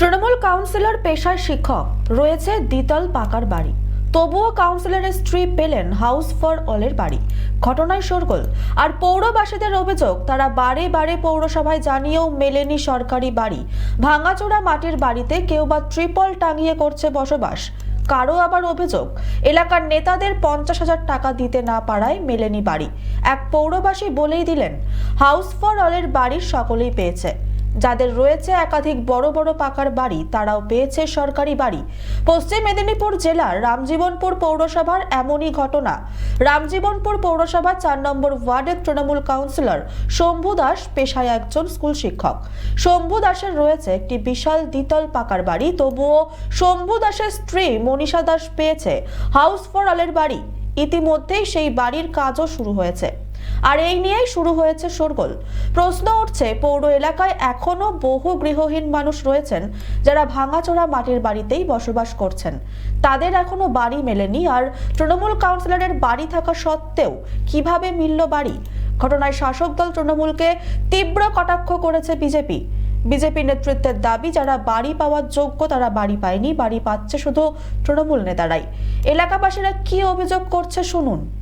Trinamool councillor পেশায় শিক্ষক। রয়েছে দ্বিতল পাকার বাড়ি। তবুও কাউন্সিলরের স্ত্রী পেলেন হাউস ফর অলের বাড়ি। ঘটনায় শোরগোল। আর পৌরবাসীদের অভিযোগ, তারা বারে বারে পৌরসভায় জানিয়েও মেলেনি সরকারি বাড়ি। ভাঙাচোরা মাটির বাড়িতে কেউ বা ট্রিপল টাঙিয়ে করছে বসবাস। কারও আবার অভিযোগ, এলাকার নেতাদের পঞ্চাশ হাজার টাকা দিতে না পারায় মেলেনি বাড়ি। এক পৌরবাসী বলেই দিলেন, হাউস ফর অলের বাড়ির সকলেই পেয়েছে। যাদের রয়েছে একাধিক বড় বড় পাকার বাড়ি, তারাও পেয়েছে সরকারি বাড়ি। পশ্চিম মেদিনীপুর জেলার রামজীবনপুর পৌরসভার এমনই ঘটনা। রামজীবনপুর পৌরসভার চার নম্বর ওয়ার্ডের তৃণমূল কাউন্সিলর শম্ভু দাস পেশায় একজন স্কুল শিক্ষক। শম্ভু দাসের রয়েছে একটি বিশাল দ্বিতল পাকার বাড়ি, তবুও শম্ভু দাসের স্ত্রী মনীষা দাস পেয়েছে। হাউস ফর অলের বাড়ি। ইতিমধ্যেই সেই বাড়ির কাজও শুরু হয়েছে। আর এই নিয়েই শুরু হয়েছে শোরগোল। প্রশ্ন উঠছে, পৌর এলাকায় এখনও বহু গৃহহীন মানুষ রয়েছেন যারা ভাঙাচোরা মাটির বাড়িতেই বসবাস করছেন। তাদের এখনও বাড়ি মেলেনি আর তৃণমূল কাউন্সিলরের বাড়ি থাকা সত্ত্বেও কীভাবে মিলল বাড়ি? ঘটনায় শাসক দল তৃণমূলকে তীব্র কটাক্ষ করেছে বিজেপি। বিজেপি নেতৃত্বের দাবি, যারা বাড়ি পাওয়ার যোগ্য তারা বাড়ি পায়নি, বাড়ি পাচ্ছে শুধু তৃণমূল নেতারাই। এলাকাবাসীরা কি অভিযোগ করছে শুনুন।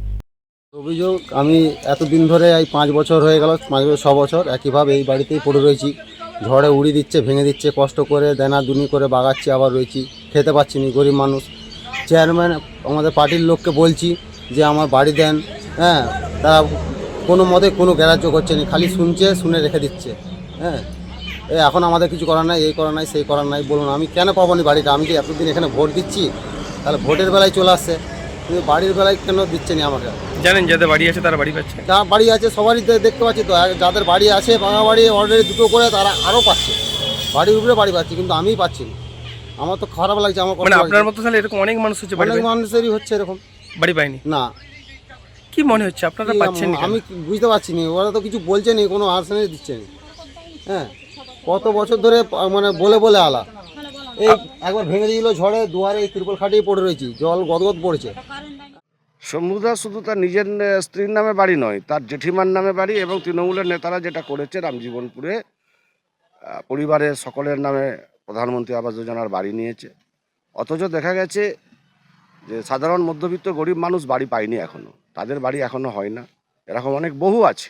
অভিযোগ, আমি এতদিন ধরে এই পাঁচ বছর হয়ে গেল, পাঁচ বছর, ছ বছর একইভাবে এই বাড়িতেই পড়ে রয়েছি। ঝড়ে উড়ি দিচ্ছে, ভেঙে দিচ্ছে, কষ্ট করে দেনা দুনি করে বাগাচ্ছি, আবার রয়েছি। খেতে পাচ্ছি নি, গরিব মানুষ। চেয়ারম্যান আমাদের পার্টির লোককে বলছি যে আমার বাড়ি দেন হ্যাঁ তারা কোনো মতে কোনো গ্রাহ্য করছে না, খালি শুনছে, শুনে রেখে দিচ্ছে হ্যাঁ। এ, এখন আমাদের কিছু করার নাই, এই করার নাই, সেই করার নাই, বলুন, আমি কেন পাবো না বাড়িটা? আমি কি এতদিন এখানে ভোট দিচ্ছি, তাহলে ভোটের বেলায় চলে আসছে। কিন্তু বাড়ির বেলায় কেন দিচ্ছে না আমাকে? জানেন যাদের বাড়ি আছে তারা বাড়ি পাচ্ছে। যা বাড়ি আছে সবারই তো দেখতে পাচ্ছি তো যাদের বাড়ি আছে ভাঙা বাড়ি অলরেডি দুটো করে তারা আরও পাচ্ছে। বাড়ির উপরে বাড়ি পাচ্ছে কিন্তু আমিই পাচ্ছি না। আমার তো খারাপ লাগছে আমার মানে আপনার মতো তাহলে এরকম অনেক মানুষ হচ্ছে অনেক মানুষেরই হচ্ছে এরকম। বাড়ি পায়নি? না। কি মনে হচ্ছে? আপনারা পাচ্ছেন আমি বুঝতে পারছি না ওরা তো কিছু বলছে নি কোনো আর্সেনে দিচ্ছে না। হ্যাঁ কত বছর ধরে মানে বলে বলে আলা। এই একবার ভেঙে দিয়েছিল ঝড়ে দুয়ারে এই ত্রিপল খাটিয়ে পড়ে রয়েছি। জল গদগদ পড়েছে। শম্ভুদা শুধু তার নিজের স্ত্রীর নামে বাড়ি নয় তার জেঠিমার নামে বাড়ি এবং তৃণমূলের নেতারা যেটা করেছে রামজীবনপুরে পরিবারের সকলের নামে প্রধানমন্ত্রী আবাস যোজনার বাড়ি নিয়েছে। অথচ দেখা গেছে যে সাধারণ মধ্যবিত্ত গরিব মানুষ বাড়ি পায়নি এখনও। তাদের বাড়ি এখনও হয় না। এরকম অনেক বহু আছে।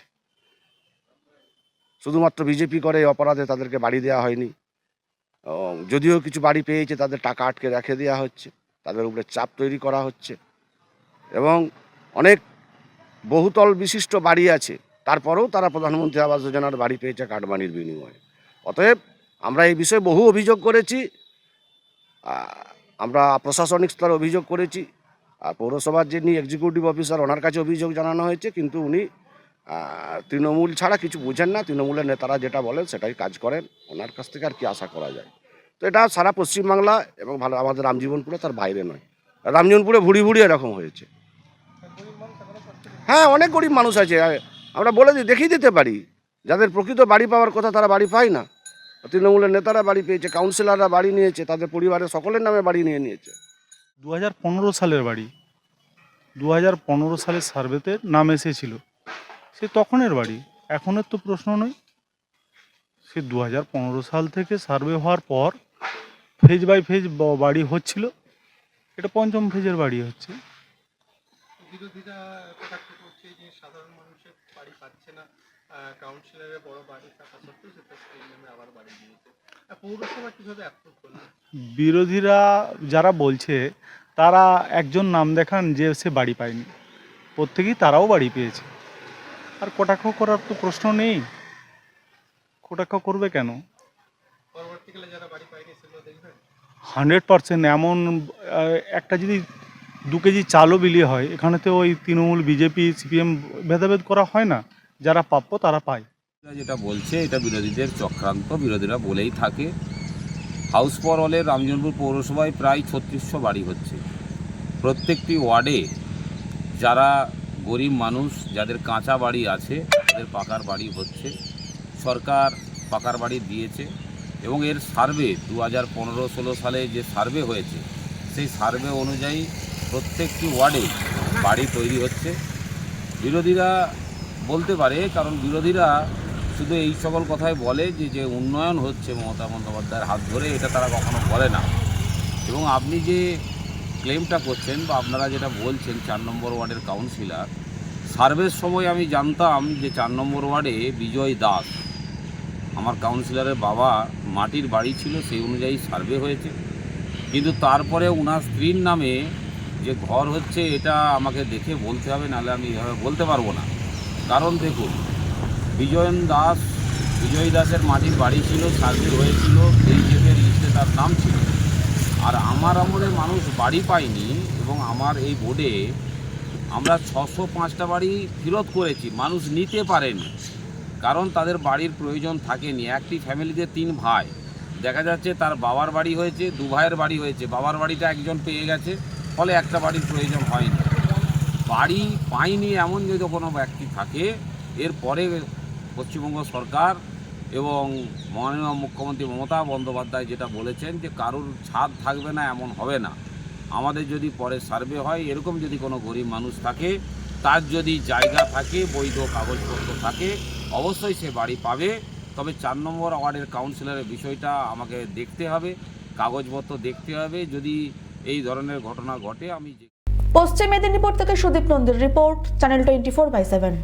শুধুমাত্র বিজেপি করে এই অপরাধে তাদেরকে বাড়ি দেওয়া হয়নি। যদিও কিছু বাড়ি পেয়েছে, তাদের টাকা আটকে রেখে দেওয়া হচ্ছে, তাদের উপরে চাপ তৈরি করা হচ্ছে এবং অনেক বহুতল বিশিষ্ট বাড়ি আছে, তারপরেও তারা প্রধানমন্ত্রী আবাস যোজনার বাড়ি পেয়েছে কাটমানির বিনিময়ে। অতএব আমরা এই বিষয়ে বহু অভিযোগ করেছি আমরা প্রশাসনিক স্তরে অভিযোগ করেছি, আর পৌরসভার যিনি এক্সিকিউটিভ অফিসার ওনার কাছে অভিযোগ জানানো হয়েছে, কিন্তু উনি তৃণমূল ছাড়া কিছু বুঝেন না। তৃণমূলের নেতারা যেটা বলেন, সেটাই কাজ করেন। ওনার কাছ থেকে আর কি আশা করা যায়? তো এটা সারা পশ্চিমবাংলা এবং ভালো, আমাদের রামজীবনপুরে তার বাইরে নয়। রামজীবনপুরে ভুড়ি ভুড়ি এরকম হয়েছে। হ্যাঁ অনেক গরিব মানুষ আছে। আমরা বলে দিই দেখিয়ে দিতে পারি। যাদের প্রকৃত বাড়ি পাওয়ার কথা তারা বাড়ি পায় না। তৃণমূলের নেতারা বাড়ি পেয়েছে, কাউন্সিলররা বাড়ি নিয়েছে, তাদের পরিবারের সকলের নামে বাড়ি নিয়ে নিয়েছে। দু হাজার পনেরো সালের বাড়ি, দু হাজার পনেরো সালের সার্ভেতে নাম এসেছিল। সে তখনের বাড়ি। এখনের তো প্রশ্ন নয় সে দু হাজার পনেরো সাল থেকে সার্ভে হওয়ার পর ফেজ বাই ফেজ বাড়ি হচ্ছিল। এটা পঞ্চম ফেজের বাড়ি হচ্ছে। বিরোধীরা কটাক্ষ করছে যে সাধারণ মানুষের বাড়ি পাচ্ছে না। কাউন্সিলরের বড় বাড়ি থাকা সত্ত্বেও সেটা সেই আবার বাড়ি দিয়েছে। পৌরসভা কীভাবে অ্যাপ্রুভ করল? বিরোধীরা যারা বলছে তারা একজন নাম দেখান যে সে বাড়ি পায়নি। প্রত্যেকেই তারাও বাড়ি পেয়েছে। আর কটাক্ষ করার তো প্রশ্ন নেই। কটাক্ষ করবে কেন? হান্ড্রেড পার্সেন্ট এমন একটা যদি দু কেজি চালও বিলিয়ে হয় এখানে তো ওই তৃণমূল বিজেপি সিপিএম ভেদাভেদ করা হয় না। যারা প্রাপ্য তারা পায়। যেটা বলছে এটা বিরোধীদের চক্রান্ত। বিরোধীরা বলেই থাকে হাউস ফর অলের রামজনপুর পৌরসভায় প্রায় ছত্রিশশো বাড়ি হচ্ছে। প্রত্যেকটি ওয়ার্ডে যারা গরিব মানুষ যাদের কাঁচা বাড়ি আছে, তাদের পাকার বাড়ি হচ্ছে। সরকার পাকার বাড়ি দিয়েছে এবং এর সার্ভে দু হাজার পনেরো ষোলো সালে যে সার্ভে হয়েছে, সেই সার্ভে অনুযায়ী প্রত্যেকটি ওয়ার্ডে বাড়ি তৈরি হচ্ছে। বিরোধীরা বলতে পারে, কারণ বিরোধীরা শুধু এই সকল কথাই বলে যে যে উন্নয়ন হচ্ছে মমতা বন্দ্যোপাধ্যায়ের হাত ধরে, এটা তারা কখনো বলে না। এবং আপনি যে ক্লেমটা করছেন বা আপনারা যেটা বলছেন চার নম্বর ওয়ার্ডের কাউন্সিলর সার্ভের সময় আমি জানতাম যে চার নম্বর ওয়ার্ডে বিজয় দাস। আমার কাউন্সিলরের বাবা মাটির বাড়ি ছিল, সেই অনুযায়ী সার্ভে হয়েছে। কিন্তু তারপরে ওনার স্ত্রীর নামে যে ঘর হচ্ছে, এটা আমাকে দেখে বলতে হবে, নাহলে আমি এভাবে বলতে পারব না। কারণ দেখুন, বিজয়ন দাস, বিজয় দাসের মাটির বাড়ি ছিল, সার্ভে হয়েছিল, এই জেপের লিস্টে তার নাম ছিল। আর আমার আমলে মানুষ বাড়ি পায়নি এবং আমার এই বোর্ডে আমরা ছশো পাঁচটা বাড়ি ফেরত করেছি। মানুষ নিতে পারেনি, কারণ তাদের বাড়ির প্রয়োজন থাকেনি। একটি ফ্যামিলিতে তিন ভাই। দেখা যাচ্ছে তার বাবার বাড়ি হয়েছে, দু ভাইয়ের বাড়ি হয়েছে। বাবার বাড়িটা একজন পেয়ে গেছে, ফলে একটা বাড়ির প্রয়োজন হয়নি। বাড়ি পায়নি এমন যদি কোনো ব্যক্তি থাকে, এরপরে পশ্চিমবঙ্গ সরকার এবং মাননীয় মুখ্যমন্ত্রী মমতা বন্দ্যোপাধ্যায় যেটা বলেছেন যে কারোর ছাদ থাকবে না, এমন হবে না। আমাদের যদি পরে সার্ভে হয়, এরকম যদি কোনো গরিব মানুষ থাকে, তার যদি জায়গা থাকে, বৈধ কাগজপত্র থাকে, অবশ্যই সে বাড়ি পাবে। তবে চার নম্বর ওয়ার্ডের কাউন্সিলরের বিষয়টা আমাকে দেখতে হবে, কাগজপত্র দেখতে হবে। যদি এই ধরনের ঘটনা ঘটে, আমি পশ্চিম মেদিনীপুর থেকে Sudip নন্দীর report, channel twenty four by seven.